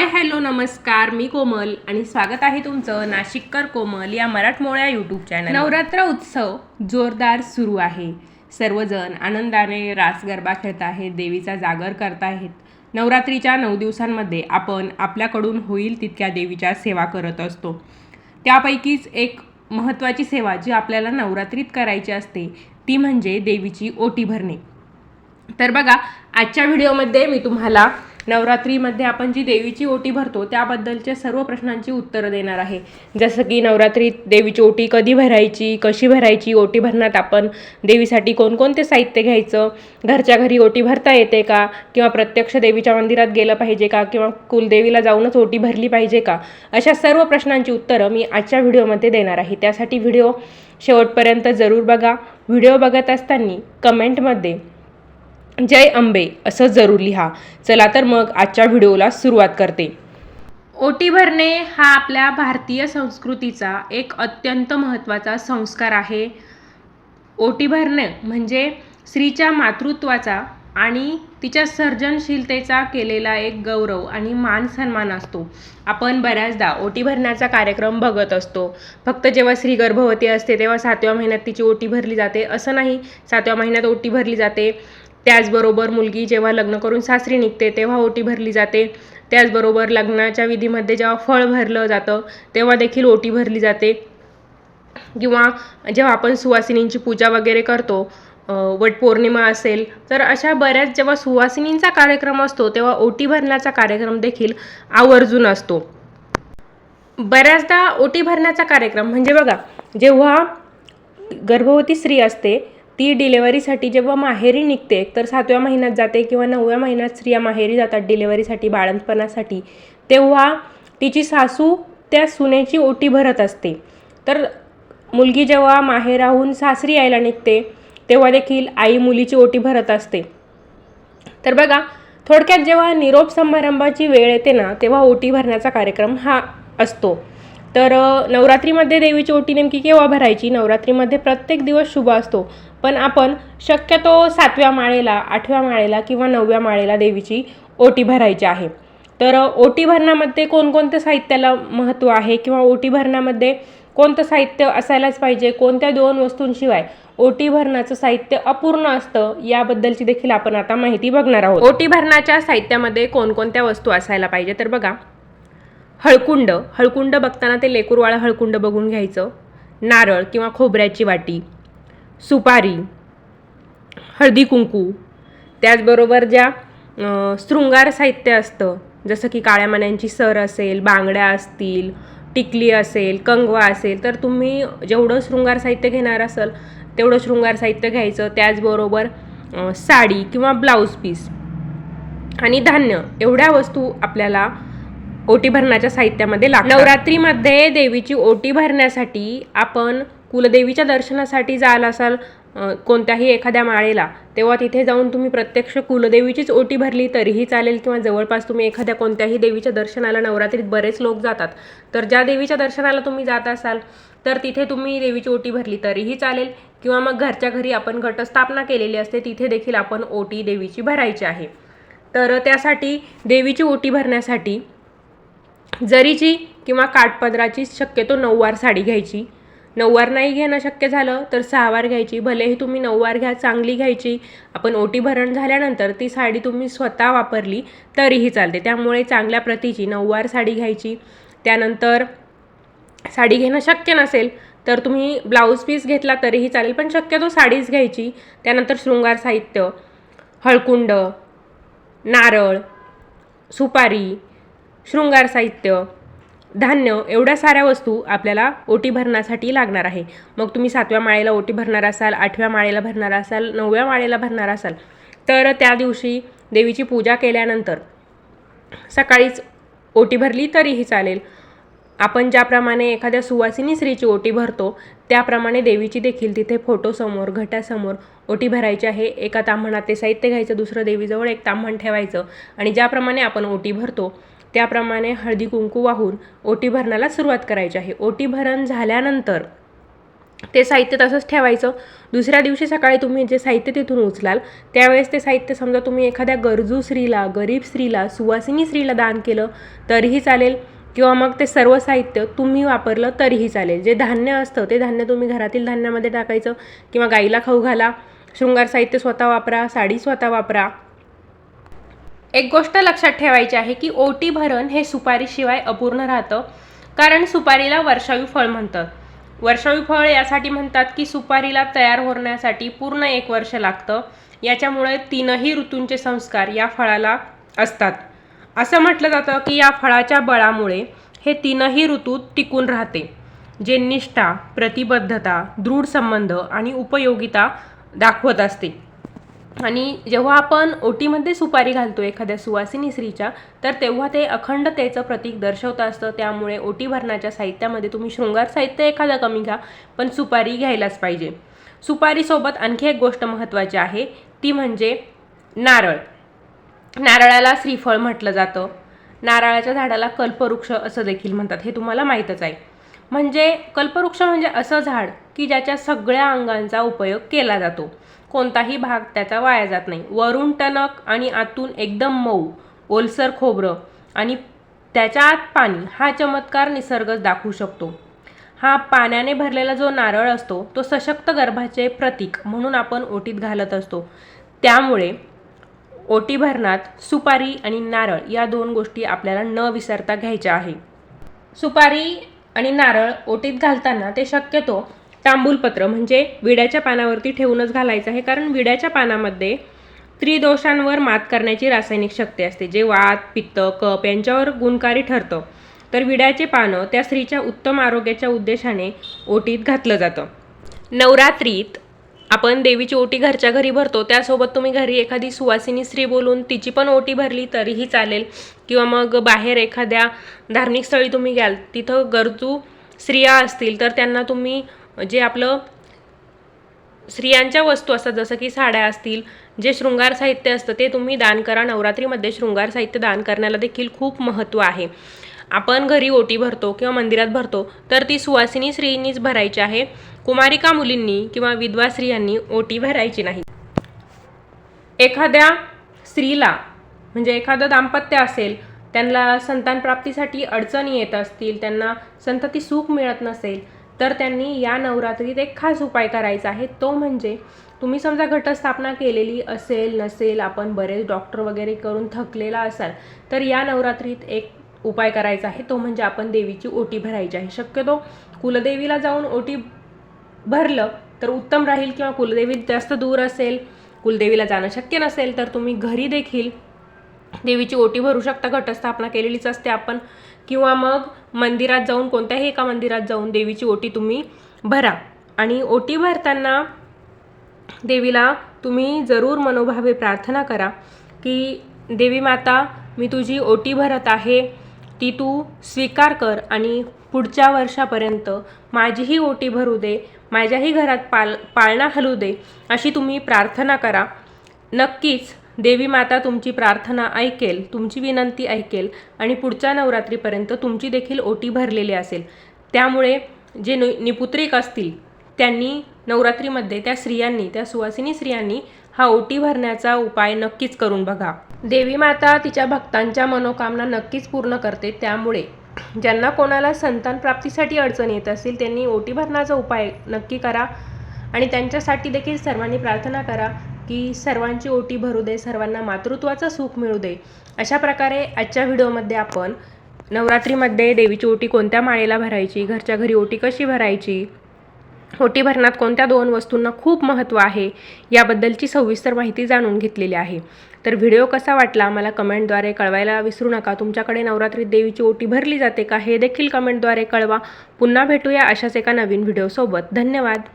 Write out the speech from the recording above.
Hi hello नमस्कार. मी कोमल आणि स्वागत आहे तुमचं नाशिककर कोमल या मराठमोळ्या यूट्यूब चॅनल नवरात्र उत्सव जोरदार सुरू आहे. सर्वजण आनंदाने रास गरबा खेळत आहेत देवीचा जागर करत आहेत. नवरात्रीच्या नऊ दिवसांमध्ये आपण आपल्याकडून होईल तितक्या देवीच्या सेवा करत असतो. त्यापैकीच एक महत्त्वाची सेवा जी आपल्याला नवरात्रीत करायची असते ती म्हणजे देवीची ओटी भरणे. तर बघा आजच्या व्हिडिओमध्ये मी तुम्हाला नवरात्रीमध्ये आपण जी देवीची ओटी भरतो त्याबद्दलच्या सर्व प्रश्नांची उत्तरं देणार आहे. जसं की नवरात्रीत देवीची ओटी कधी भरायची कशी भरायची ओटी भरण्यात आपण देवीसाठी कोणकोणते साहित्य घ्यायचं घरच्या घरी ओटी भरता येते का किंवा प्रत्यक्ष देवीच्या मंदिरात गेलं पाहिजे का किंवा कुलदेवीला जाऊनच ओटी भरली पाहिजे का अशा सर्व प्रश्नांची उत्तरं मी आजच्या व्हिडिओमध्ये देणार आहे. त्यासाठी व्हिडिओ शेवटपर्यंत जरूर बघा. व्हिडिओ बघत असताना कमेंटमध्ये जय अंबे असं जरूर लिहा. चला तर मग आजच्या व्हिडिओला सुरुवात करते. ओटी भरणे हा आपल्या भारतीय संस्कृतीचा एक अत्यंत महत्त्वाचा संस्कार आहे. ओटी भरणे म्हणजे स्त्रीच्या मातृत्वाचा आणि तिच्या सर्जनशीलतेचा केलेला एक गौरव आणि मान सन्मान असतो. आपण बऱ्याचदा ओटी भरण्याचा कार्यक्रम बघत असतो. फक्त जेव्हा स्त्री गर्भवती असते तेव्हा सातव्या महिन्यात तिची ओटी भरली जाते. असं नाही. सातव्या महिन्यात ओटी भरली जाते. त्याचबरोबर मुलगी जेव्हा लग्न करून सासरी निघते तेव्हा ओटी भरली जाते. त्याचबरोबर लग्नाच्या विधीमध्ये जेव्हा फळ भरलं जातं तेव्हा देखील ओटी भरली जाते. किंवा जेव्हा आपण सुवासिनींची पूजा वगैरे करतो वटपौर्णिमा असेल तर अशा बऱ्याच जेव्हा सुवासिनींचा कार्यक्रम असतो तेव्हा ओटी भरण्याचा कार्यक्रम देखील आवर्जून असतो. बऱ्याचदा ओटी भरण्याचा कार्यक्रम म्हणजे बघा जेव्हा गर्भवती स्त्री असते ती डिलेवरीसाठी जेव्हा माहेरी निघते तर सातव्या महिन्यात जाते किंवा नवव्या महिन्यात स्त्रिया माहेरी जातात डिलेवरीसाठी बाळंतपणासाठी तेव्हा तिची सासू त्या सुनेची ओटी भरत असते. तर मुलगी जेव्हा माहेराहून सासरी यायला निघते तेव्हा देखील आई मुलीची ओटी भरत असते. तर बघा थोडक्यात जेव्हा निरोप समारंभाची वेळ येते ना तेव्हा ओटी भरण्याचा कार्यक्रम हा असतो. तर नवरात्रीमध्ये देवीची ओटी नेमकी केव्हा भरायची? नवरात्रीमध्ये प्रत्येक दिवस शुभ असतो. पण आपण शक्यतो सातव्या माळेला आठव्या माळेला किंवा नवव्या माळेला देवीची ओटी भरायची आहे. तर ओटी भरणामध्ये कोणकोणत्या साहित्याला महत्त्व आहे? किंवा ओटी भरण्यामध्ये कोणतं साहित्य असायलाच पाहिजे? कोणत्या दोन वस्तूंशिवाय ओटी भरणाचं साहित्य अपूर्ण असतं? याबद्दलची देखील आपण आता माहिती बघणार आहोत. ओटी भरण्याच्या साहित्यामध्ये कोणकोणत्या वस्तू असायला पाहिजे? तर बघा हळकुंड. हळकुंड बघताना ते लेकूरवाळा हळकुंड बघून घ्यायचं. नारळ किंवा खोबऱ्याची वाटी. सुपारी. हळदी कुंकू. त्याचबरोबर ज्या शृंगार साहित्य असतं जसं की काळ्या मण्यांची सर असेल बांगड्या असतील टिकली असेल कंगवा असेल तर तुम्ही जेवढं शृंगार साहित्य घेणार असाल तेवढं शृंगार साहित्य घ्यायचं. त्याचबरोबर साडी किंवा ब्लाऊज पीस. आणि धान्य. एवढ्या वस्तू आपल्याला ओटी भरण्याच्या साहित्यामध्ये लागतात. नवरात्रीमध्ये देवीची ओटी भरण्यासाठी आपण कुलदेवीच्या दर्शनासाठी जाल असाल कोणत्याही एखाद्या माळेला तेव्हा तिथे जाऊन तुम्ही प्रत्यक्ष कुलदेवीचीच ओटी भरली तरीही चालेल किंवा जवळपास तुम्ही एखाद्या कोणत्याही देवीच्या दर्शनाला नवरात्रीत बरेच लोक जातात. तर ज्या देवीच्या दर्शनाला तुम्ही जात असाल तर तिथे तुम्ही देवीची ओटी भरली तरीही चालेल किंवा मग घरच्या घरी आपण घटस्थापना केलेली असते तिथे देखील आपण ओटी देवीची भरायची आहे. तर त्यासाठी देवीची ओटी भरण्यासाठी जरीची किंवा काठपदराची शक्यतो नऊवार साडी घ्यायची. नऊवार नाही घेणं शक्य झालं तर सहावार घ्यायची. भलेही तुम्ही नऊवार घ्या चांगली घ्यायची. आपण ओटी भरण झाल्यानंतर ती साडी तुम्ही स्वतः वापरली तरीही चालते. त्यामुळे चांगल्या प्रतीची नऊवार साडी घ्यायची. त्यानंतर साडी घेणं शक्य नसेल तर तुम्ही ब्लाऊज पीस घेतला तरीही चालेल पण शक्यतो साडीच घ्यायची. त्यानंतर शृंगार साहित्य हळकुंड नारळ सुपारी शृंगार साहित्य धान्य एवढ्या साऱ्या वस्तू आपल्याला ओटी भरण्यासाठी लागणार आहे. मग तुम्ही सातव्या माळेला ओटी भरणार असाल आठव्या माळेला भरणार असाल नवव्या माळेला भरणार असाल तर त्या दिवशी देवीची पूजा केल्यानंतर सकाळीच ओटी भरली तरीही चालेल. आपण ज्याप्रमाणे एखाद्या सुवासिनी स्त्रीची ओटी भरतो त्याप्रमाणे देवीची देखील तिथे फोटोसमोर घटासमोर ओटी भरायची आहे. एका ताम्हणात ते साहित्य घ्यायचं दुसरं देवीजवळ एक ताम्हण ठेवायचं आणि ज्याप्रमाणे आपण ओटी भरतो त्याप्रमाणे हळदी कुंकू वाहून ओटी भरणाला सुरुवात करायची आहे. ओटी भरण झाल्यानंतर ते साहित्य तसंच ठेवायचं. दुसऱ्या दिवशी सकाळी तुम्ही जे साहित्य तिथून उचलाल त्यावेळेस ते साहित्य समजा तुम्ही एखाद्या गरजू स्त्रीला गरीब स्त्रीला सुवासिनी स्त्रीला दान केलं तरीही चालेल. किंवा मग ते सर्व साहित्य तुम्ही वापरलं तरीही चालेल. जे धान्य असतं ते धान्य तुम्ही घरातील धान्यामध्ये टाकायचं. किंवा गाईला खाऊ घाला शृंगार साहित्य स्वतः वापरा साडी स्वतः वापरा. एक गोष्ट लक्षात ठेवायची आहे की ओटी भरण हे सुपारीशिवाय अपूर्ण राहतं कारण सुपारीला वर्षायू फळ म्हणतात. वर्षायू फळ यासाठी म्हणतात की सुपारीला तयार होण्यासाठी पूर्ण एक वर्ष लागतं. याच्यामुळे तीनही ऋतूंचे संस्कार या फळाला असतात. असं म्हटलं जातं की या फळाच्या बळामुळे हे तीनही ऋतूत टिकून राहते. जे निष्ठा प्रतिबद्धता दृढ संबंध आणि उपयोगिता दाखवत असते. आणि जेव्हा आपण ओटीमध्ये सुपारी घालतो एखाद्या सुवासिनी स्त्रीच्या तर तेव्हा ते अखंडतेचं प्रतीक दर्शवतं असतं. त्यामुळे ओटी भरण्याच्या साहित्यामध्ये तुम्ही शृंगार साहित्य एखादं कमी घ्या पण सुपारी घ्यायलाच पाहिजे. सुपारीसोबत आणखी एक गोष्ट महत्त्वाची आहे ती म्हणजे नारळ. नारळाला श्रीफळ म्हटलं जातं. नारळाच्या झाडाला कल्पवृक्ष असं देखील म्हणतात हे तुम्हाला माहीतच आहे. म्हणजे कल्पवृक्ष म्हणजे असं झाड की ज्याच्या सगळ्या अंगांचा उपयोग केला जातो. कोणताही भाग त्याचा वाया जात नाही. वरून टणक आणि आतून एकदम मऊ ओलसर खोबरं आणि त्याच्या आत पाणी हा चमत्कार निसर्गच दाखवू शकतो. हा पाण्याने भरलेला जो नारळ असतो तो सशक्त गर्भाचे प्रतीक म्हणून आपण ओटीत घालत असतो. त्यामुळे ओटी भरणात सुपारी आणि नारळ या दोन गोष्टी आपल्याला न विसरता घ्यायच्या आहे. सुपारी आणि नारळ ओटीत घालताना ते शक्यतो तांबूलपत्र म्हणजे विड्याच्या पानावरती ठेवूनच घालायचं आहे. कारण विड्याच्या पानामध्ये त्रिदोषांवर मात करण्याची रासायनिक शक्ती असते. जे वात पित्त कप यांच्यावर गुणकारी ठरतं. तर विड्याचे पानं त्या स्त्रीच्या उत्तम आरोग्याच्या उद्देशाने ओटीत घातलं जातं. नवरात्रीत आपण देवीची ओटी घरच्या घरी भरतो. त्यासोबत तुम्ही घरी एखादी सुवासिनी स्त्री बोलून तिची पण ओटी भरली तरीही चालेल. किंवा मग बाहेर एखाद्या धार्मिक स्थळी तुम्ही घ्याल तिथं गरजू स्त्रिया असतील तर त्यांना तुम्ही जे आपलं स्त्रियांच्या वस्तू असतात जसं की साड्या असतील जे शृंगार साहित्य असतं ते तुम्ही दान करा. नवरात्रीमध्ये शृंगार साहित्य दान करण्याला देखील खूप महत्त्व आहे. आपण घरी ओटी भरतो किंवा मंदिरात भरतो तर ती सुवासिनी स्त्रीनीच भरायची आहे. कुमारिका मुलींनी किंवा विधवा स्त्रियांनी ओटी भरायची नाही. एखाद्या स्त्रीला म्हणजे एखादं दाम्पत्य असेल त्यांना संतानप्राप्तीसाठी अडचणी येत असतील त्यांना संतती सुख मिळत नसेल तर त्यांनी या नवरात्रीत एक खास उपाय करायचा आहे. तो म्हणजे तुम्ही समजा घटस्थापना केलेली असेल नसेल आपण बरेच डॉक्टर वगैरे करून थकलेला असाल तर या नवरात्रीत एक उपाय करायचा आहे. तो म्हणजे आपण देवीची ओटी भरायची आहे. शक्यतो कुलदेवीला जाऊन ओटी भरलं तर उत्तम राहील किंवा कुलदेवी जास्त दूर असेल कुलदेवीला जाणं शक्य नसेल तर तुम्ही घरी देखील देवीची ओटी भरू शकता घटस्थापना केलेलीच असते आपण. किंवा मग मंदिरात जाऊन कोणत्याही एका मंदिरात जाऊन देवीची ओटी तुम्ही भरा. आणि ओटी भरताना देवीला तुम्ही जरूर मनोभावे प्रार्थना करा की देवी माता मी तुझी ओटी भरत आहे. ती तू स्वीकार कर आणि पुढच्या वर्षापर्यंत माझीही ओटी भरू दे माझ्याही घरात पाल पाळणा हलू दे अशी तुम्ही प्रार्थना करा. नक्कीच देवी माता तुमची प्रार्थना ऐकेल तुमची विनंती ऐकेल आणि पुढच्या नवरात्रीपर्यंत तुमची देखील ओटी भरलेली असेल. त्यामुळे जे नि निपुत्रिक असतील त्यांनी नवरात्रीमध्ये त्या स्त्रियांनी त्या सुवासिनी स्त्रियांनी हा ओटी भरण्याचा उपाय नक्कीच करून बघा. देवी माता तिच्या भक्तांच्या मनोकामना नक्कीच पूर्ण करते. त्यामुळे ज्यांना कोणाला संतान प्राप्तीसाठी अडचण येत असेल त्यांनी ओटी भरण्याचा उपाय नक्की करा आणि त्यांच्यासाठी देखील सर्वांनी प्रार्थना करा. की सर्वांची ओटी भरू दे सर्वांना मातृत्वाचं सुख मिळू दे. अशा प्रकारे आजच्या व्हिडिओमध्ये आपण नवरात्रीमध्ये देवीची ओटी कोणत्या माळेला भरायची घरच्या घरी ओटी कशी भरायची ओटी भरणात कोणत्या दोन वस्तूंना खूप महत्त्व आहे याबद्दलची सविस्तर माहिती जाणून घेतलेली आहे. तर व्हिडिओ कसा वाटला मला कमेंटद्वारे कळवायला विसरू नका. तुमच्याकडे नवरात्रीत देवीची ओटी भरली जाते का हे देखील कमेंटद्वारे कळवा. पुन्हा भेटूया अशाच एका नवीन व्हिडिओसोबत. धन्यवाद.